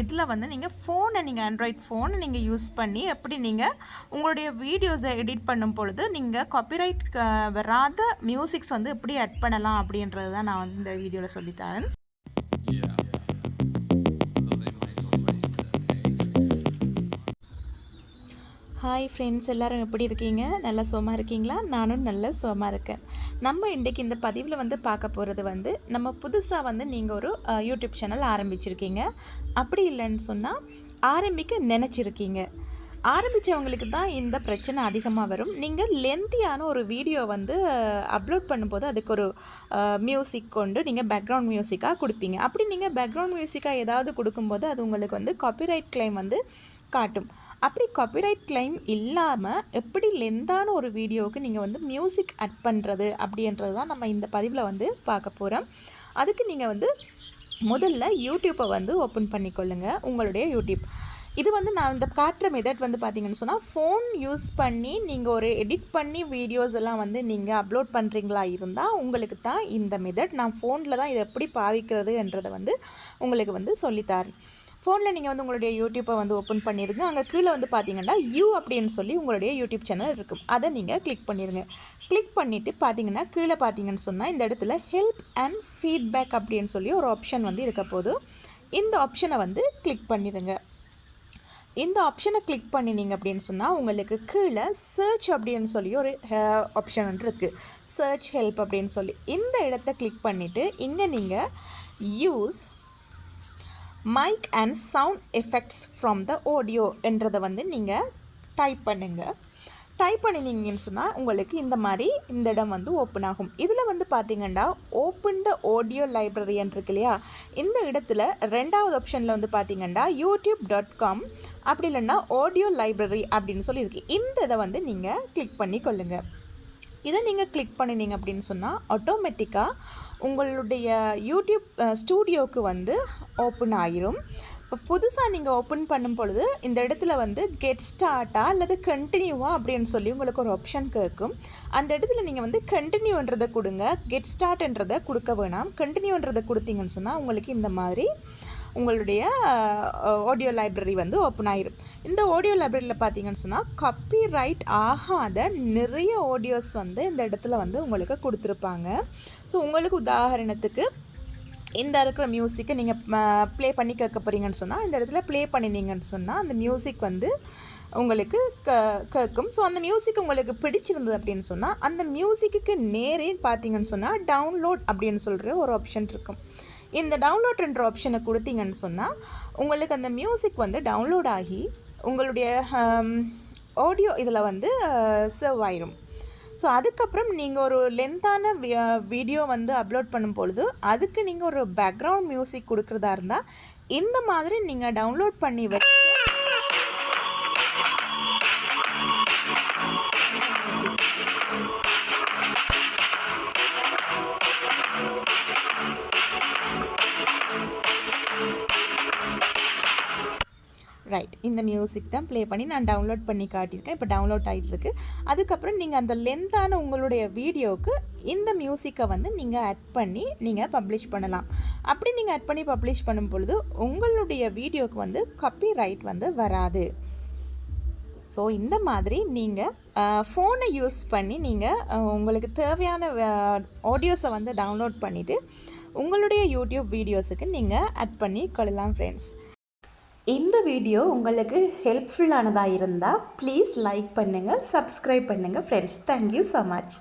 இதில் வந்து நீங்கள் ஃபோனை நீங்கள் ஆண்ட்ராய்ட் ஃபோனை நீங்கள் யூஸ் பண்ணி எப்படி நீங்கள் உங்களுடைய வீடியோஸை எடிட் பண்ணும் பொழுது நீங்கள் காப்பிரைட் வராத மியூசிக்ஸ் வந்து எப்படி ஆட் பண்ணலாம் அப்படின்றது தான் நான் வந்து இந்த வீடியோவில் சொல்லித்தரேன். ஹாய் ஃப்ரெண்ட்ஸ் எல்லாரும் எப்படி இருக்கீங்க? நல்லா சுகமாக இருக்கீங்களா? நானும் நல்ல சுகமாக இருக்கேன். நம்ம இன்றைக்கி இந்த பதிவில் வந்து பார்க்க போகிறது வந்து நம்ம புதுசாக வந்து நீங்கள் ஒரு யூடியூப் சேனல் ஆரம்பிச்சிருக்கீங்க. அப்படி இல்லைன்னு சொன்னால் ஆரம்பிக்க நினச்சிருக்கீங்க. ஆரம்பித்தவங்களுக்கு தான் இந்த பிரச்சனை அதிகமாக வரும். நீங்கள் லென்த்தியான ஒரு வீடியோ வந்து அப்லோட் பண்ணும்போது அதுக்கு ஒரு மியூசிக் கொண்டு நீங்கள் பேக்ரவுண்ட் மியூசிக்காக கொடுப்பீங்க. அப்படி நீங்கள் பேக்ரவுண்ட் மியூசிக்காக ஏதாவது கொடுக்கும்போது அது உங்களுக்கு வந்து காப்பிரைட் கிளைம் வந்து காட்டும். அப்படி காப்பிரைட் கிளைம் இல்லாமல் எப்படி லென்த்தான ஒரு வீடியோவுக்கு நீங்கள் வந்து மியூசிக் அட் பண்ணுறது அப்படின்றது தான் நம்ம இந்த பதிவில் வந்து பார்க்க போகிறோம் அதுக்கு நீங்கள் வந்து முதல்ல யூடியூப்பை வந்து ஓப்பன் பண்ணிக்கொள்ளுங்க உங்களுடைய யூடியூப். இது வந்து நான் இந்த காட்டுற மெதட் வந்து பார்த்தீங்கன்னு சொன்னால் ஃபோன் யூஸ் பண்ணி நீங்கள் ஒரு எடிட் பண்ணி வீடியோஸ் எல்லாம் வந்து நீங்கள் அப்லோட் பண்ணுறீங்களா இருந்தால் உங்களுக்கு தான் இந்த மெதட் நான் ஃபோனில் தான் இதை எப்படி பாவிக்கிறதுன்றதை வந்து உங்களுக்கு வந்து சொல்லித்தரேன் ஃபோனில் நீங்கள் வந்து உங்களுடைய யூடியூப்பை வந்து ஓப்பன் பண்ணிடுங்க அங்கே கீழே வந்து பார்த்தீங்கன்னா யூ அப்படின்னு சொல்லி உங்களுடைய யூடியூப் சேனல் இருக்கும். அதை நீங்கள் கிளிக் பண்ணிடுங்க கிளிக் பண்ணிவிட்டு பார்த்தீங்கன்னா கீழே பார்த்தீங்கன்னு சொன்னால் இந்த இடத்துல ஹெல்ப் அண்ட் ஃபீட்பேக் அப்படின்னு சொல்லி ஒரு ஆப்ஷன் வந்து இருக்க போது இந்த ஆப்ஷனை வந்து கிளிக் பண்ணிடுங்க. இந்த ஆப்ஷனை கிளிக் பண்ணினீங்க அப்படின்னு சொன்னால் உங்களுக்கு கீழே சர்ச் அப்படின்னு சொல்லி ஒரு ஆப்ஷன் ஒன்று இருக்குது சர்ச் ஹெல்ப் அப்படின்னு சொல்லி. இந்த இடத்த கிளிக் பண்ணிவிட்டு இங்கே நீங்கள் use mic and sound effects from the audio என்றதை வந்து நீங்கள் டைப் பண்ணுங்கள் டைப் பண்ணினீங்கன்னு சொன்னால் உங்களுக்கு இந்த மாதிரி இந்த இடம் வந்து ஓப்பன் ஆகும். இதில் வந்து பார்த்தீங்கன்னா ஓப்பன் த ஆடியோ லைப்ரரின்னு இருக்கு இல்லையா? இந்த இடத்துல ரெண்டாவது ஆப்ஷனில் வந்து பார்த்தீங்கன்னா யூடியூப் டாட் காம் அப்படி இல்லைன்னா ஆடியோ லைப்ரரி அப்படின்னு சொல்லி இருக்குது இந்த இதை வந்து நீங்கள் கிளிக் பண்ணி கொள்ளுங்கள் இதை நீங்கள் கிளிக் பண்ணினீங்க அப்படின்னு சொன்னால் ஆட்டோமேட்டிக்காக உங்களுடைய யூடியூப் ஸ்டூடியோவுக்கு வந்து ஓப்பன் ஆயிரும். இப்போ புதுசாக நீங்கள் ஓப்பன் பண்ணும் பொழுது இந்த இடத்துல வந்து கெட் ஸ்டார்ட்டா அல்லது கண்டினியூவா அப்படின்னு சொல்லி உங்களுக்கு ஒரு ஆப்ஷன் கேட்கும். அந்த இடத்துல நீங்கள் வந்து கண்டினியூன்றதை கொடுங்க. கெட் ஸ்டார்ட்ன்றதை கொடுக்க வேணாம். கண்டினியூன்றதை கொடுத்தீங்கன்னு சொன்னால் உங்களுக்கு இந்த மாதிரி உங்களுடைய ஆடியோ லைப்ரரி வந்து ஓப்பன் ஆயிரும். இந்த ஆடியோ லைப்ரரியில் பார்த்தீங்கன்னு சொன்னால் கப்பி ரைட் ஆகாத நிறைய ஆடியோஸ் வந்து இந்த இடத்துல வந்து உங்களுக்கு கொடுத்துருப்பாங்க. ஸோ உங்களுக்கு உதாரணத்துக்கு இந்த இருக்கிற மியூசிக்கை நீங்கள் ப்ளே பண்ணி கேட்க போகிறீங்கன்னு சொன்னால் இந்த இடத்துல ப்ளே பண்ணினீங்கன்னு சொன்னால் அந்த மியூசிக் வந்து உங்களுக்கு க கேட்கும். ஸோ அந்த மியூசிக் உங்களுக்கு பிடிச்சிருந்தது அப்படின்னு சொன்னால் அந்த மியூசிக்கு நேரே பார்த்தீங்கன்னு சொன்னால் டவுன்லோட் அப்படின்னு சொல்கிற ஒரு ஆப்ஷன் இருக்கும். இந்த டவுன்லோட்ன்ற ஆப்ஷனை கொடுத்தீங்கன்னு சொன்னால் உங்களுக்கு அந்த மியூசிக் வந்து டவுன்லோட் ஆகி உங்களுடைய ஆடியோ இதில் வந்து சர்வ் ஆயிரும். ஸோ அதுக்கப்புறம் நீங்கள் ஒரு லென்த்தான வீடியோ வந்து அப்லோட் பண்ணும் பொழுது அதுக்கு நீங்கள் ஒரு பேக்ரவுண்ட் மியூசிக் கொடுக்குறதா இருந்தால் இந்த மாதிரி நீங்கள் டவுன்லோட் பண்ணி வச்சு ரைட் இந்த மியூசிக் தான் ப்ளே பண்ணி நான் டவுன்லோட் பண்ணி காட்டியிருக்கேன். இப்போ டவுன்லோட் ஆகிட்டு இருக்கு அதுக்கப்புறம் நீங்கள் அந்த லென்த்தான உங்களுடைய வீடியோவுக்கு இந்த மியூசிக்கை வந்து நீங்கள் ஆட் பண்ணி நீங்கள் பப்ளிஷ் பண்ணலாம். அப்படி நீங்கள் ஆட் பண்ணி பப்ளிஷ் பண்ணும் பொழுது உங்களுடைய வீடியோவுக்கு வந்து காப்பி ரைட் வந்து வராது. ஸோ இந்த மாதிரி நீங்கள் ஃபோனை யூஸ் பண்ணி நீங்கள் உங்களுக்கு தேவையான ஆடியோஸை வந்து டவுன்லோட் பண்ணிவிட்டு உங்களுடைய யூடியூப் வீடியோஸுக்கு நீங்கள் ஆட் பண்ணி கொள்ளலாம் ஃப்ரெண்ட்ஸ் இந்த வீடியோ உங்களுக்கு ஹெல்ப்ஃபுல்லானதாக இருந்தால் ப்ளீஸ் லைக் பண்ணுங்கள் சப்ஸ்கிரைப் பண்ணுங்கள் friends thank you so much